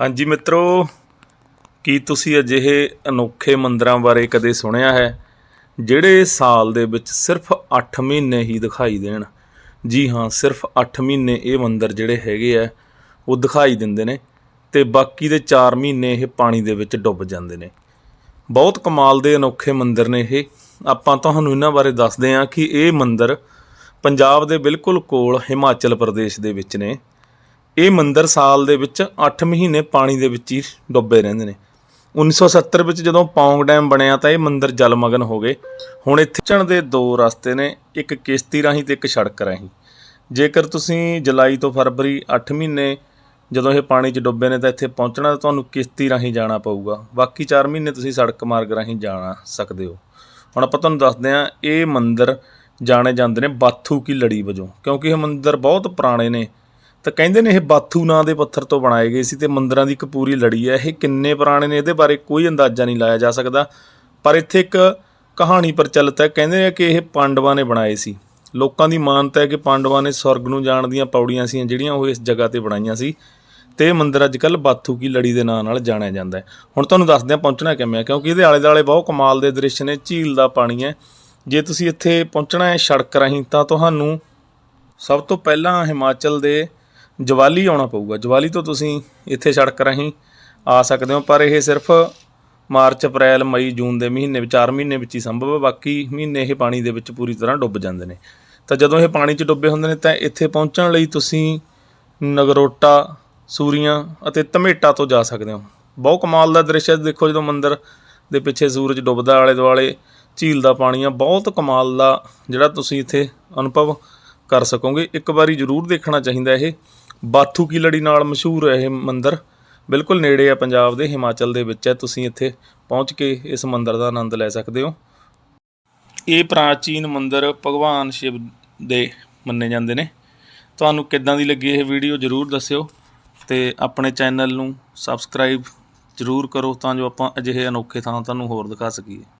ਹਾਂਜੀ ਮਿੱਤਰੋ, ਕੀ ਤੁਸੀਂ ਅਜਿਹੇ ਅਨੋਖੇ ਮੰਦਰਾਂ ਬਾਰੇ ਕਦੇ ਸੁਣਿਆ ਹੈ, ਜਿਹੜੇ ਸਾਲ ਦੇ ਵਿੱਚ ਸਿਰਫ 8 ਮਹੀਨੇ ਹੀ ਦਿਖਾਈ ਦੇਣ? ਜੀ ਹਾਂ, ਸਿਰਫ 8 ਮਹੀਨੇ ਇਹ ਮੰਦਰ ਜਿਹੜੇ ਹੈਗੇ ਆ, ਉਹ ਦਿਖਾਈ ਦਿੰਦੇ ਨੇ ਤੇ ਬਾਕੀ ਦੇ 4 ਮਹੀਨੇ ਇਹ ਪਾਣੀ ਦੇ ਵਿੱਚ ਡੁੱਬ ਜਾਂਦੇ ਨੇ। ਬਹੁਤ ਕਮਾਲ ਦੇ ਅਨੋਖੇ ਮੰਦਰ ਨੇ ਇਹ। ਆਪਾਂ ਤੁਹਾਨੂੰ ਇਹਨਾਂ ਬਾਰੇ ਦੱਸਦੇ ਹਾਂ ਕਿ ਇਹ ਮੰਦਰ ਪੰਜਾਬ ਦੇ ਬਿਲਕੁਲ ਕੋਲ ਹਿਮਾਚਲ ਪ੍ਰਦੇਸ਼ ਦੇ ਵਿੱਚ ਨੇ। ਇਹ ਮੰਦਿਰ ਸਾਲ ਦੇ ਵਿੱਚ 8 ਮਹੀਨੇ ਪਾਣੀ ਦੇ ਵਿੱਚ ਹੀ ਡੁੱਬੇ ਰਹਿੰਦੇ ਨੇ। 1970 ਵਿੱਚ ਜਦੋਂ ਪੌਂਗ ਡੈਮ ਬਣਿਆ ਤਾਂ ਇਹ ਮੰਦਿਰ ਜਲਮਗਨ ਹੋ ਗਏ। ਹੁਣ ਇੱਥੇ ਚਣ ਦੇ ਦੋ ਰਸਤੇ ਨੇ, ਇੱਕ ਕਿਸ਼ਤੀ ਰਾਹੀਂ ਤੇ ਇੱਕ ਸੜਕ ਰਾਹੀਂ। ਜੇਕਰ ਤੁਸੀਂ ਜੁਲਾਈ ਤੋਂ ਫਰਵਰੀ 8 ਮਹੀਨੇ ਜਦੋਂ ਇਹ ਪਾਣੀ 'ਚ ਡੁੱਬੇ ਨੇ ਤਾਂ ਇੱਥੇ ਪਹੁੰਚਣਾ ਤਾਂ ਤੁਹਾਨੂੰ ਕਿਸ਼ਤੀ ਰਾਹੀਂ ਜਾਣਾ ਪਊਗਾ। ਬਾਕੀ 4 ਮਹੀਨੇ ਤੁਸੀਂ ਸੜਕ ਮਾਰਗ ਰਾਹੀਂ ਜਾਣਾ ਸਕਦੇ ਹੋ। ਹੁਣ ਆਪਾਂ ਤੁਹਾਨੂੰ ਦੱਸਦੇ ਹਾਂ, ਇਹ ਮੰਦਿਰ ਜਾਣੇ ਜਾਂਦੇ ਨੇ ਬਾਥੂ ਕੀ ਲੜੀ ਵਜੋਂ। ਕਿਉਂਕਿ ਇਹ ਮੰਦਿਰ ਬਹੁਤ ਪੁਰਾਣੇ ਨੇ। ਤਾਂ ਕਹਿੰਦੇ ਨੇ ਇਹ ਬਾਥੂ ਨਾਂ ਦੇ ਪੱਥਰ ਤੋਂ ਬਣਾਏ ਗਏ ਸੀ ਤੇ ਮੰਦਰਾਂ ਦੀ ਇੱਕ ਪੂਰੀ ਲੜੀ ਹੈ। ਇਹ ਕਿੰਨੇ ਪੁਰਾਣੇ ਨੇ? ਇਹਦੇ ਬਾਰੇ ਕੋਈ ਅੰਦਾਜ਼ਾ ਨਹੀਂ ਲਾਇਆ ਜਾ ਸਕਦਾ। ਪਰ ਇੱਥੇ ਇੱਕ ਕਹਾਣੀ ਪ੍ਰਚਲਿਤ ਹੈ। ਕਹਿੰਦੇ ਨੇ ਕਿ ਇਹ ਪਾਂਡਵਾਂ ਨੇ ਬਣਾਏ ਸੀ। ਲੋਕਾਂ ਦੀ ਮਾਨਤਾ ਹੈ ਕਿ ਪਾਂਡਵਾਂ ਨੇ ਸਵਰਗ ਨੂੰ ਜਾਣ ਦੀਆਂ ਪੌੜੀਆਂ ਸੀ, ਜਿਹੜੀਆਂ ਉਹ ਇਸ ਜਗ੍ਹਾ ਤੇ ਬਣਾਈਆਂ ਸੀ। ਤੇ ਇਹ ਮੰਦਿਰ ਅੱਜ ਕੱਲ ਬਾਥੂ ਕੀ ਲੜੀ ਦੇ ਨਾਂ ਨਾਲ ਜਾਣਿਆ ਜਾਂਦਾ ਹੈ। ਹੁਣ ਤੁਹਾਨੂੰ ਦੱਸਦੇ ਹਾਂ ਪਹੁੰਚਣਾ ਕਿਵੇਂ ਹੈ? ਕਿਉਂਕਿ ਇਹਦੇ ਆਲੇ ਦੁਆਲੇ ਬਹੁਤ ਕਮਾਲ ਦੇ ਦ੍ਰਿਸ਼ ਨੇ। ਝੀਲ ਦਾ ਪਾਣੀ ਹੈ। ਜੇ ਤੁਸੀਂ ਇੱਥੇ ਪਹੁੰਚਣਾ ਹੈ ਸੜਕ ਰਾਹੀਂ ਤਾਂ ਤੁਹਾਨੂੰ ਸਭ ਤੋਂ ਪਹਿਲਾਂ ਹਿਮਾਚਲ ਦੇ ਜਵਾਲੀ ਆਉਣਾ ਪਊਗਾ। ਜਵਾਲੀ ਤੋਂ ਤੁਸੀਂ ਇੱਥੇ ਸੜਕ ਰਾਹੀਂ ਆ ਸਕਦੇ ਹੋ, ਪਰ ਇਹ ਸਿਰਫ ਮਾਰਚ, ਅਪ੍ਰੈਲ, ਮਈ, ਜੂਨ ਦੇ ਮਹੀਨੇ ਵਿੱਚ 4 ਮਹੀਨੇ ਵਿੱਚ ਹੀ ਸੰਭਵ ਹੈ। ਬਾਕੀ ਮਹੀਨੇ ਇਹ ਪਾਣੀ ਦੇ ਵਿੱਚ ਪੂਰੀ ਤਰ੍ਹਾਂ ਡੁੱਬ ਜਾਂਦੇ ਨੇ। ਤਾਂ ਜਦੋਂ ਇਹ ਪਾਣੀ 'ਚ ਡੁੱਬੇ ਹੁੰਦੇ ਨੇ, ਤਾਂ ਇੱਥੇ ਪਹੁੰਚਣ ਲਈ ਤੁਸੀਂ ਨਗਰੋਟਾ, ਸੂਰੀਆਂ ਅਤੇ ਧਮੇਟਾ ਤੋਂ ਜਾ ਸਕਦੇ ਹੋ। ਬਹੁਤ ਕਮਾਲ ਦਾ ਦ੍ਰਿਸ਼ ਹੈ। ਦੇਖੋ ਜਦੋਂ ਮੰਦਿਰ ਦੇ ਪਿੱਛੇ ਸੂਰਜ ਡੁੱਬਦਾ ਆਲੇ ਦੁਆਲੇ ਝੀਲ ਦਾ ਪਾਣੀ ਆ, ਬਹੁਤ ਕਮਾਲ ਦਾ ਜਿਹੜਾ ਤੁਸੀਂ ਇੱਥੇ ਅਨੁਭਵ ਕਰ ਸਕੋਗੇ। ਇੱਕ ਵਾਰੀ ਜ਼ਰੂਰ ਦੇਖਣਾ ਚਾਹੀਦਾ ਇਹ। ਬਾਥੂ ਕੀ ਲੜੀ ਨਾਲ ਮਸ਼ਹੂਰ ਹੈ ਇਹ ਮੰਦਿਰ ਬਿਲਕੁਲ ਨੇੜੇ ਆ ਪੰਜਾਬ ਦੇ, ਹਿਮਾਚਲ ਦੇ ਵਿੱਚ ਹੈ। ਤੁਸੀਂ ਇੱਥੇ ਪਹੁੰਚ ਕੇ ਇਸ ਮੰਦਿਰ ਦਾ ਆਨੰਦ ਲੈ ਸਕਦੇ ਹੋ। ਇਹ ਪ੍ਰਾਚੀਨ ਮੰਦਿਰ ਭਗਵਾਨ ਸ਼ਿਵ ਦੇ ਮੰਨੇ ਜਾਂਦੇ ਨੇ। ਤੁਹਾਨੂੰ ਕਿੱਦਾਂ ਦੀ ਲੱਗੀ ਇਹ ਵੀਡੀਓ ਜਰੂਰ ਦੱਸਿਓ ਤੇ ਆਪਣੇ ਚੈਨਲ ਨੂੰ ਸਬਸਕ੍ਰਾਈਬ ਜਰੂਰ ਕਰੋ ਤਾਂ ਜੋ ਆਪਾਂ ਅਜਿਹੇ ਅਨੋਖੇ ਥਾਂ ਤੁਹਾਨੂੰ ਹੋਰ ਦਿਖਾ ਸਕੀਏ।